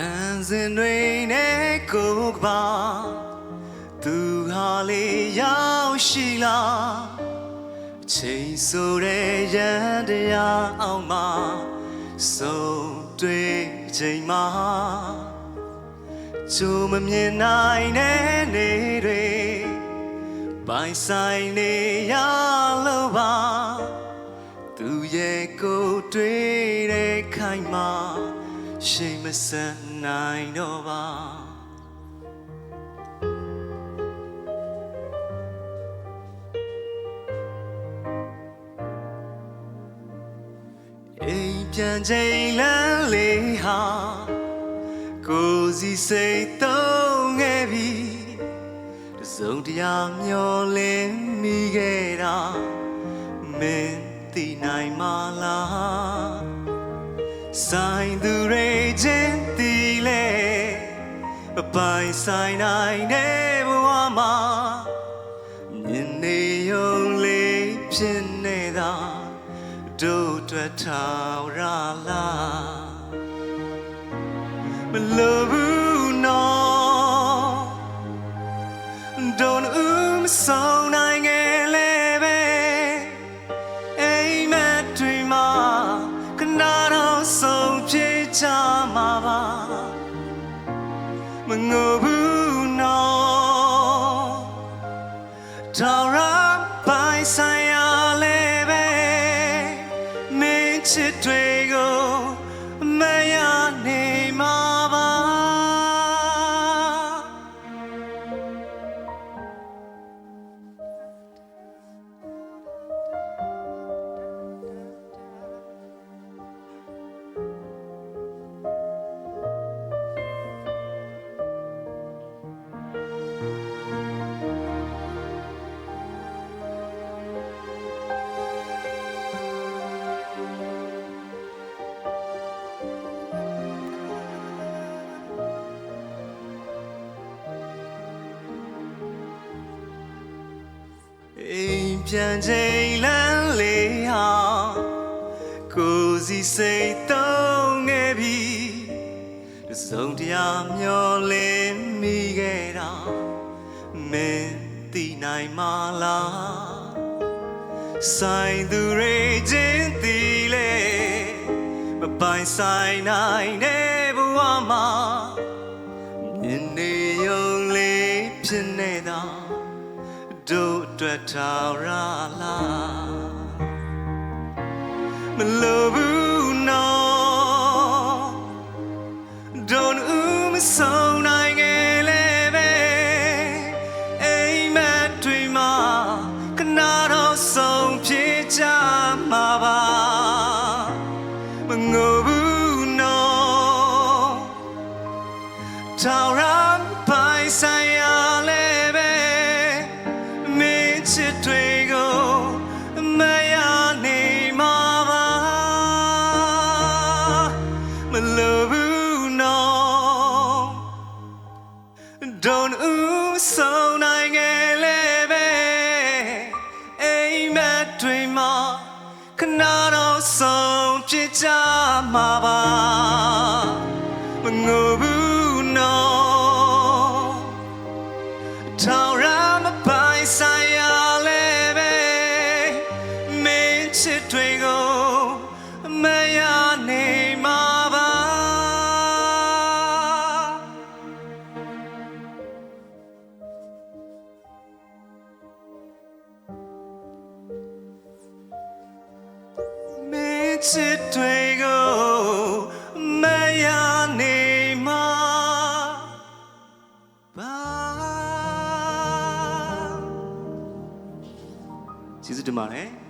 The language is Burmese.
တန်စင်တွေနဲ့ကိုယ်ကပါသူဟာလေးရောက်ရှိလားအချိန်ဆိုတဲ့ရန်တရားအောင်မှာဆုံးတွေ့ချိန်မှာကျိုးမမြင်နိုင်တဲ့နေတွေပိုင်ဆိုင်နေရလို့ပါသူရဲ့ကိုယ်တွေ့တဲ့ခိုင်မှာ ရှိမစနိုင်တော့ပါအိမ်ပြန်ချိန်လန်းလေးဟာကိုယ်စီစိတ်သုံးခဲ့ပြီတစ်စုံတရာမျောလင်းမိခဲ့တာမင်းသိနိုင်မလား မပိုင်ဆိုင်နိုင်တဲ့ဘဝမှာမြင်နေရုံလေးဖြစ်နေတာတို့အတွက်ထောင်ရလားမလိုဘူးနော်ဒုံဦးမဆော တောင်ရပိုင်ဆိုင်ရလေပဲမင်းချစ်တွေကို အိမ်ပြန်ချိန်လန်းလေးဟာကိုယ်စီစိတ်သုံးခဲ့ပြီတစ်စုံတရာမျောလင်းမိခဲ့တာမင်းသိနိုင်မလားဆိုင်သူတွေချင်းတီလေမပိုင်ဆိုင်နိုင်တဲ့ဘဝမှာမြင်နေရုံလေးဖြစ်နေတာ တို့အတွက်ထောင်ရလားမလိုဘူးနော်ဒုံဦးမဆုံးနိုင်ငယ်လေပဲအိမ်မက်တွေမှာခဏတော့ဆုံးပြေချမှာပါမငိုဘူးနော်ထောင်ရ ဒုံဦးဆုံးနိုင်ငယ်လဲပဲအိမ်မက်တွေမှာခဏတော့ဆုံးဖြစ်ကြမှာပါမငိုဘူးနော်ထောင်ရ င်းချစ်တွေကိုမရနေမှာပါကျေးဇူးတင်ပါတယ်